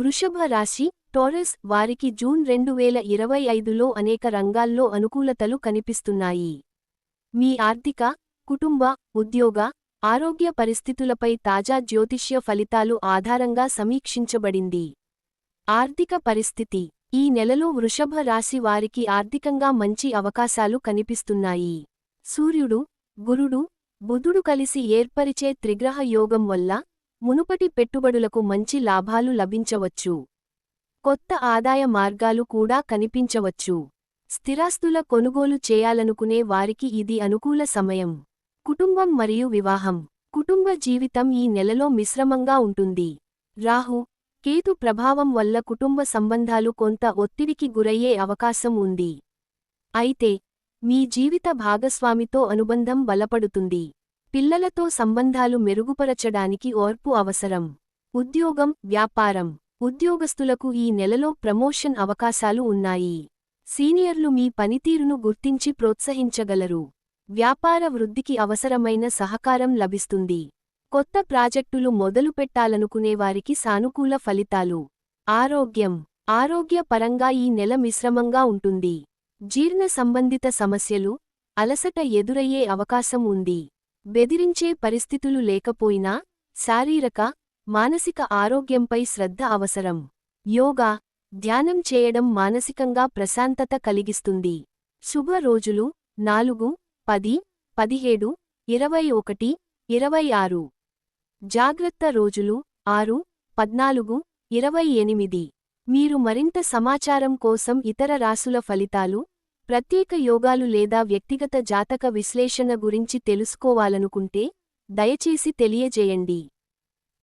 వృషభ రాశి టోరస్ వారికి జూన్ రెండు వేల ఇరవై ఐదులో అనేక రంగాల్లో అనుకూలతలు కనిపిస్తున్నాయి. మీ ఆర్థిక కుటుంబ ఉద్యోగ ఆరోగ్య పరిస్థితులపై తాజా జ్యోతిష్య ఫలితాలు ఆధారంగా సమీక్షించబడింది. ఆర్థిక పరిస్థితి ఈ నెలలో వృషభ రాశి వారికి ఆర్థికంగా మంచి అవకాశాలు కనిపిస్తున్నాయి. సూర్యుడు గురుడు బుధుడు కలిసి ఏర్పరిచే త్రిగ్రహ యోగం వల్ల మునుపటి పెట్టుబడులకు మంచి లాభాలు లభించవచ్చు. కొత్త ఆదాయ మార్గాలు కూడా కనిపించవచ్చు. స్థిరాస్తుల కొనుగోలు చేయాలనుకునే వారికి ఇది అనుకూల సమయం. కుటుంబం మరియు వివాహం. కుటుంబ జీవితం ఈ నెలలో మిశ్రమంగా ఉంటుంది. రాహు కేతు ప్రభావం వల్ల కుటుంబ సంబంధాలు కొంత ఒత్తిడికి గురయ్యే అవకాశం ఉంది. అయితే మీ జీవిత భాగస్వామితో అనుబంధం బలపడుతుంది. పిల్లలతో సంబంధాలు మెరుగుపరచడానికి ఓర్పు అవసరం. ఉద్యోగం వ్యాపారం. ఉద్యోగస్తులకు ఈ నెలలో ప్రమోషన్ అవకాశాలు ఉన్నాయి. సీనియర్లు మీ పనితీరును గుర్తించి ప్రోత్సహించగలరు. వ్యాపార వృద్ధికి అవసరమైన సహకారం లభిస్తుంది. కొత్త ప్రాజెక్టులు మొదలుపెట్టాలనుకునేవారికి సానుకూల ఫలితాలు. ఆరోగ్యం. ఆరోగ్య పరంగా ఈ నెల మిశ్రమంగా ఉంటుంది. జీర్ణ సంబంధిత సమస్యలు అలసట ఎదురయ్యే అవకాశం ఉంది. బెదిరించే పరిస్థితులు లేకపోయినా శారీరక మానసిక ఆరోగ్యంపై శ్రద్ధ అవసరం. యోగా ధ్యానం చేయడం మానసికంగా ప్రశాంతత కలిగిస్తుంది. శుభ రోజులు నాలుగు పది పదిహేడు ఇరవై ఒకటి ఇరవై ఆరు. జాగ్రత్త రోజులు ఆరు పద్నాలుగు ఇరవై ఎనిమిది. మీరు మరింత సమాచారం కోసం ఇతర రాసుల ఫలితాలు ప్రత్యేక యోగాలు లేదా వ్యక్తిగత జాతక విశ్లేషణ గురించి తెలుసుకోవాలనుకుంటే దయచేసి తెలియజేయండి.